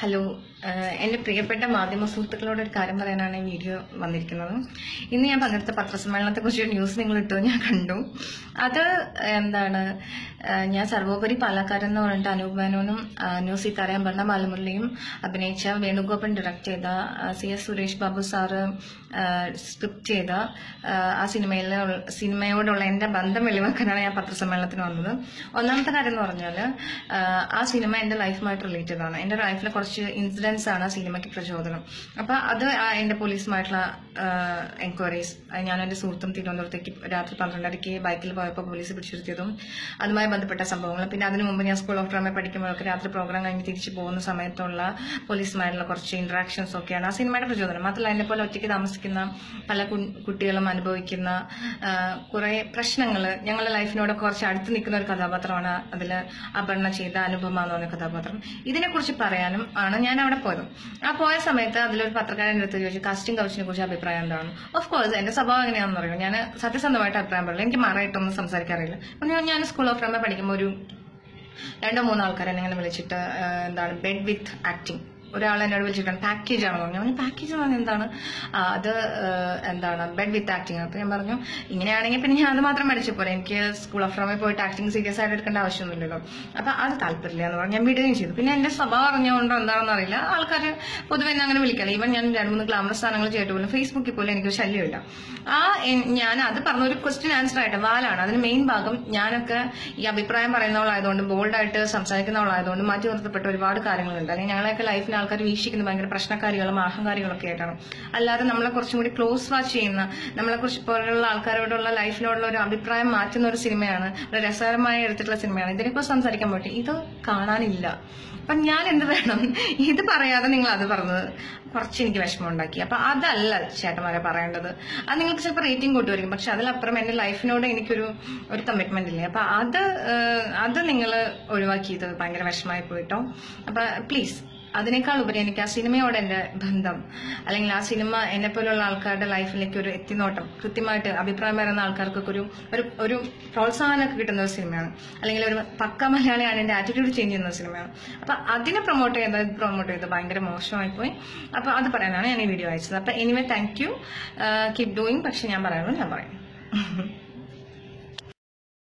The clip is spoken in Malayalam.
ഹലോ എന്റെ പ്രിയപ്പെട്ട മാധ്യമ സുഹൃത്തുക്കളോട് ഒരു കാര്യം പറയാനാണ് ഈ വീഡിയോ വന്നിരിക്കുന്നത്. ഇന്ന് ഞാൻ പങ്കെടുത്ത പത്രസമ്മേളനത്തെ കുറിച്ചൊരു ന്യൂസ് നിങ്ങൾ ഇട്ടോ ഞാൻ കണ്ടു. അത് എന്താണ്? ഞാൻ സർവോപരി പാലക്കാരൻ എന്ന് പറഞ്ഞിട്ട് അനൂപ് മേനോനും ന്യൂസിൽ പറഞ്ഞ ബാലമുരളിയും അഭിനയിച്ച വേണുഗോപൻ ഡയറക്റ്റ് ചെയ്ത C S Suresh Babu sir script ചെയ്ത ആ സിനിമയിൽ സിനിമയോടുള്ള എന്റെ ബന്ധം വെളിവാക്കാനാണ് ഞാൻ പത്രസമ്മേളനത്തിന് വന്നത്. ഒന്നാമത്തെ കാര്യം എന്ന് പറഞ്ഞാൽ ആ സിനിമ എന്റെ ലൈഫുമായിട്ട് റിലേറ്റഡ് ആണ്. എന്റെ ലൈഫിലെ കുറച്ച് ഇൻസിഡൻസ് ആണ് സിനിമയ്ക്ക് പ്രചോദനം. അപ്പോൾ അത് എന്റെ പോലീസുമായിട്ടുള്ള എൻക്വയറീസ് ഞാൻ എന്റെ സുഹൃത്തും തിരുവനന്തപുരത്തേക്ക് രാത്രി പന്ത്രണ്ടരയ്ക്ക് ബൈക്കിൽ പോയപ്പോൾ പോലീസ് പിടിച്ചിരുത്തിയതും അതുമായി ബന്ധപ്പെട്ട സംഭവങ്ങൾ പിന്നെ അതിനു മുമ്പ് ഞാൻ സ്കൂൾ ഓഫ് ഡ്രാമ പഠിക്കുമ്പോഴൊക്കെ രാത്രി പ്രോഗ്രാം കഴിഞ്ഞ് തിരിച്ചു പോകുന്ന സമയത്തുള്ള പോലീസുമായിട്ടുള്ള കുറച്ച് ഇന്ററാക്ഷൻസ് ഒക്കെയാണ് ആ സിനിമയുടെ പ്രചോദനം. മാത്രമല്ല എന്നെ പോലെ ഒറ്റയ്ക്ക് താമസിക്കുന്ന പല കുട്ടികളും അനുഭവിക്കുന്ന കുറെ പ്രശ്നങ്ങൾ ഞങ്ങളുടെ ലൈഫിനോട് കുറച്ച് അടുത്ത് നിൽക്കുന്ന ഒരു കഥാപാത്രമാണ് അതിൽ അപർണ ചെയ്ത അനുപമ എന്ന് പറഞ്ഞ കഥാപാത്രം. ഇതിനെക്കുറിച്ച് പറയാനും ആണ് ഞാൻ അവിടെ പോയത്. ആ പോയ സമയത്ത് അതിലൊരു പത്രക്കാരന്റെ അടുത്ത് ചോദിച്ചു കാസ്റ്റിംഗ് കൗച്ചിനെ കുറിച്ച് അഭിപ്രായം എന്താണ്? ഓഫ് കോഴ്സ് എന്റെ സ്വഭാവം എങ്ങനെയാണെന്ന് അറിയില്ല. ഞാൻ സത്യസന്ധമായിട്ട് അഭിപ്രായം പറയില്ല. എനിക്ക് മറയിട്ടൊന്നും സംസാരിക്കാറില്ല ഞാൻ സ്കൂൾ ഓഫ് ഡ്രാമ പഠിക്കുമ്പോൾ ഒരു രണ്ടോ മൂന്നോ ആൾക്കാർ എന്നെ ഇങ്ങനെ വിളിച്ചിട്ട് എന്താണ് ബെഡ് വിത്ത് ആക്ടിങ് ഒരാൾ എന്നോട് വിളിച്ചിട്ടുണ്ട് പാക്കേജ് ആണെന്ന് പറഞ്ഞു അവന് പാക്കേജ് എന്ന് പറഞ്ഞാൽ എന്താണ് അത് എന്താണ് ബെഡ് വിത്ത് ആക്ടിങ് അപ്പൊ ഞാൻ പറഞ്ഞു ഇങ്ങനെയാണെങ്കിൽ പിന്നെ ഞാൻ അത് മാത്രം പഠിച്ചു പോലെ എനിക്ക് സ്കൂൾ ഓഫ് ഡ്രാമയിൽ പോയിട്ട് ആക്ടിങ് സീരിയസ് ആയിട്ട് എടുക്കേണ്ട ആവശ്യമൊന്നുമില്ലല്ലോ. അപ്പൊ അത് താല്പര്യമില്ല എന്ന് പറഞ്ഞു ഞാൻ വിടുകയും ചെയ്തു. പിന്നെ എന്റെ സ്വഭാവം അറിഞ്ഞുകൊണ്ടോ എന്താണെന്ന് അറിയില്ല. ആൾക്കാർ പൊതുവെ എന്നെ അങ്ങനെ വിളിക്കില്ല ഈവൻ ഞാൻ രണ്ട് മൂന്ന് ഗ്ലാമർ സ്ഥാനങ്ങൾ ചെയ്തിട്ട് പോലും ഫേസ്ബുക്കിൽ പോലും എനിക്ക് ശല്യമില്ല. ആ ഞാൻ അത് പറഞ്ഞ ഒരു ക്വസ്റ്റ്യൻ ആൻസർ ആയിട്ട് വാലാണ്. അതിന് മെയിൻ ഭാഗം ഞാനൊക്കെ ഈ അഭിപ്രായം പറയുന്നവളായതുകൊണ്ട് ബോൾഡായിട്ട് സംസാരിക്കുന്നവളായതുകൊണ്ട് മാറ്റി നിർത്തപ്പെട്ട ഒരുപാട് കാര്യങ്ങളുണ്ട്. അല്ലെങ്കിൽ ഞങ്ങളെയൊക്കെ ലൈഫിൽ ആൾക്കാർ വീക്ഷിക്കുന്നത് ഭയങ്കര പ്രശ്നക്കാരികളും അഹങ്കാരികളൊക്കെ ആയിട്ടാണ്. അല്ലാതെ നമ്മളെ കുറച്ചും കൂടി ക്ലോസ് വാച്ച് ചെയ്യുന്ന നമ്മളെ കുറിച്ച് പോലുള്ള ആൾക്കാരോടുള്ള ലൈഫിനോടുള്ള ഒരു അഭിപ്രായം മാറ്റുന്ന ഒരു സിനിമയാണ് ഒരു രസകരമായി എടുത്തിട്ടുള്ള സിനിമയാണ്. ഇതിനെക്കുറിച്ച് സംസാരിക്കാൻ പറ്റും ഇത് കാണാനില്ല. അപ്പൊ ഞാൻ എന്ത് വേണം? ഇത് പറയാതെ നിങ്ങൾ അത് പറഞ്ഞത് കുറച്ച് എനിക്ക് വിഷമം ഉണ്ടാക്കി അപ്പൊ അതല്ല ചേട്ടന്മാരെ പറയേണ്ടത്. അത് നിങ്ങൾക്ക് ചിലപ്പോൾ റേറ്റിംഗ് കൊണ്ടുവരും പക്ഷെ അതിലപ്പുറം എന്റെ ലൈഫിനോട് എനിക്കൊരു ഒരു കമ്മിറ്റ്മെന്റ് ഇല്ലേ? അപ്പൊ അത് അത് നിങ്ങൾ ഒഴിവാക്കിയത് ഭയങ്കര വിഷമമായി പോയിട്ടോ? അപ്പൊ പ്ലീസ് അതിനേക്കാൾ ഉപരി എനിക്ക് ആ സിനിമയോട് എന്റെ ബന്ധം അല്ലെങ്കിൽ ആ സിനിമ എന്നെ പോലുള്ള ആൾക്കാരുടെ ലൈഫിലേക്ക് ഒരു എത്തിനോട്ടം കൃത്യമായിട്ട് അഭിപ്രായം പറയുന്ന ആൾക്കാർക്കൊക്കെ ഒരു ഒരു പ്രോത്സാഹനമൊക്കെ കിട്ടുന്ന ഒരു സിനിമയാണ്. അല്ലെങ്കിൽ ഒരു പക്ക മലയാളിയാണ് എന്റെ ആറ്റിറ്റ്യൂഡ് ചേഞ്ച് ചെയ്യുന്ന സിനിമയാണ്. അപ്പൊ അതിനെ പ്രൊമോട്ട് ചെയ്തത് പ്രൊമോട്ട് ചെയ്ത് ഭയങ്കര മോശമായി പോയി. അപ്പൊ അത് പറയാനാണ് ഞാൻ ഈ വീഡിയോ അയച്ചത്. അപ്പൊ anyway thank you keep doing പക്ഷെ ഞാൻ പറയുള്ളൂ ഞാൻ പറയും.